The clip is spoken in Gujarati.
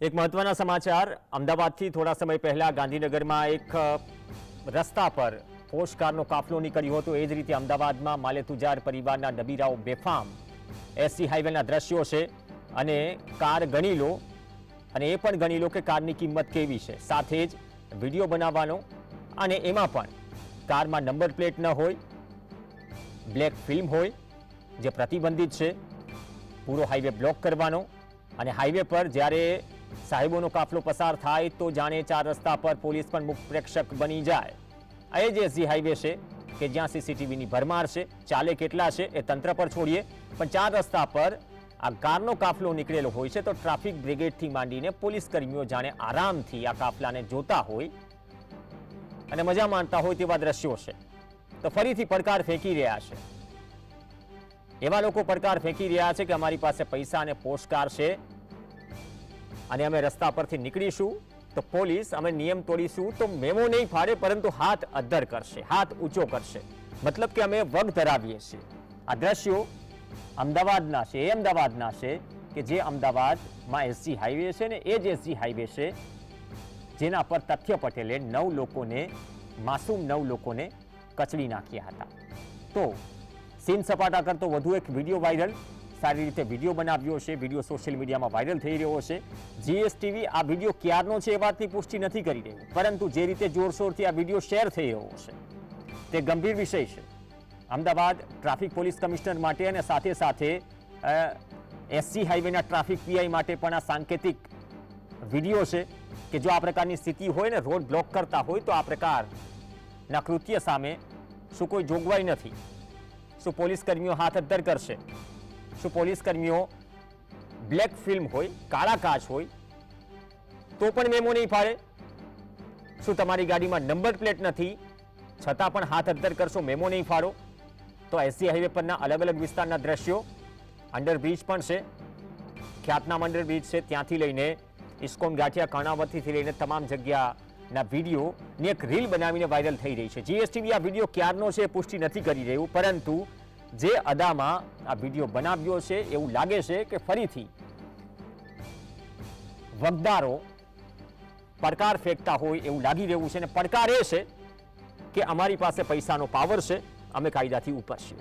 એક મહત્વના સમાચાર. અમદાવાદથી થોડા સમય પહેલા ગાંધીનગરમાં એક રસ્તા પર પોસ્ટકારનો કાફલો નીકળ્યો હતો. એ જ રીતે અમદાવાદમાં માલેતુજાર પરિવારના નબીરાઓ બેફામ એસસી હાઈવેના દ્રશ્યો છે અને કાર ગણી લો અને એ પણ ગણી લો કે કારની કિંમત કેવી છે. સાથે જ વીડિયો બનાવવાનો અને એમાં પણ કારમાં નંબર પ્લેટ ન હોય, બ્લેક ફિલ્મ હોય જે પ્રતિબંધિત છે, પૂરો હાઈવે બ્લોક કરવાનો અને હાઈવે પર જ્યારે સાહેબોનો કાફલો પસાર થાય તો જાણે ચાર રસ્તા પર પોલીસ પણ મુખ પ્રેક્ષક બની જાય. એ જ એસજી હાઈવે છે કે જ્યાં સીસીટીવીની ભરમાર છે, ચાલે કેટલા છે એ તંત્ર પર છોડીએ. પણ ચાર રસ્તા પર આ કારનો કાફલો નીકળેલો હોય છે તો ટ્રાફિક બ્રિગેડથી માંડીને પોલીસ કર્મીઓ જાણે આરામથી આ કાફલાને જોતા હોય અને મજા માણતા હોય તેવા દ્રશ્યો છે. તો ફરીથી પડકાર ફેંકી રહ્યા છે. એવા લોકો પડકાર ફેંકી રહ્યા છે કે અમારી પાસે પૈસા અને પોસ્ટકાર છે. અને અમે રસ્તા પરથી નીકળીશું તો પોલીસ અમે નિયમ તોડીશું તો મેમો નહીં ફાડે, પરંતુ હાથ અદ્ધર કરશે, હાથ ઊંચો કરશે. મતલબ કે અમે વગ ધરાવીએ છીએ. આ દ્રશ્યો અમદાવાદના છે, એ અમદાવાદના છે કે જે અમદાવાદમાં એસજી હાઈવે છે ને એ જ એસજી હાઈવે છે, જેના પર તથ્ય પટેલે નવ લોકોને, માસૂમ નવ લોકોને કચડી નાખ્યા હતા. તો સીન સપાટા કરતો વધુ એક વીડિયો વાયરલ. સારી રીતે વીડિયો બનાવ્યો છે વીડિયો સોશિયલ મીડિયામાં વાયરલ થઈ રહ્યો છે જીએસટીવી આ વીડિયો ક્યારનો છે એ વાતની પુષ્ટિ નથી કરી રહ્યું. પરંતુ જે રીતે જોરશોરથી આ વીડિયો શેર થઈ રહ્યો છે તે ગંભીર વિષય છે. અમદાવાદ ટ્રાફિક પોલીસ કમિશનર માટે અને સાથે સાથે એસસી હાઈવેના ટ્રાફિક પીઆઈ માટે પણ આ સાંકેતિક વીડિયો છે કે જો આ પ્રકારની સ્થિતિ હોય ને રોડ બ્લોક કરતા હોય તો આ પ્રકારના કૃત્ય સામે શું કોઈ જોગવાઈ નથી. શું પોલીસ કર્મીઓ હાથ અદ્ધર કરશે? શું પોલીસ કર્મીઓ બ્લેક ફિલ્મ હોય, કાળા કાચ હોય, તો પણ મેમો નહીં પાડે શું તમારી ગાડીમાં નંબર પ્લેટ નથી? છતાં પણ હાથ અંતર કરશો, મેમો નહીં ફાડો? તો એસસી હાઈવે પરના અલગ અલગ વિસ્તારના દ્રશ્યો, અંડરબ્રિજ પણ છે. ખ્યાતનામ અંડરબ્રિજ છે, ત્યાંથી લઈને ઇસ્કોન ગાંઠિયા કર્ણાવતીથી લઈને તમામ જગ્યાના વિડીયોની એક રીલ બનાવીને વાયરલ થઈ રહી છે. જીએસટીવી આ વીડિયો ક્યારનો છે પુષ્ટિ નથી કરી રહ્યું, પરંતુ જે અદામાં આ વીડિયો બનાવ્યો છે, એવું લાગે છે કે ફરીથી વગદારો પડકાર ફેંકતા હોય એવું લાગી રહ્યું છે અને પડકાર એ છે કે અમારી પાસે પૈસાનો પાવર છે, અમે કાયદાથી ઉપર છીએ.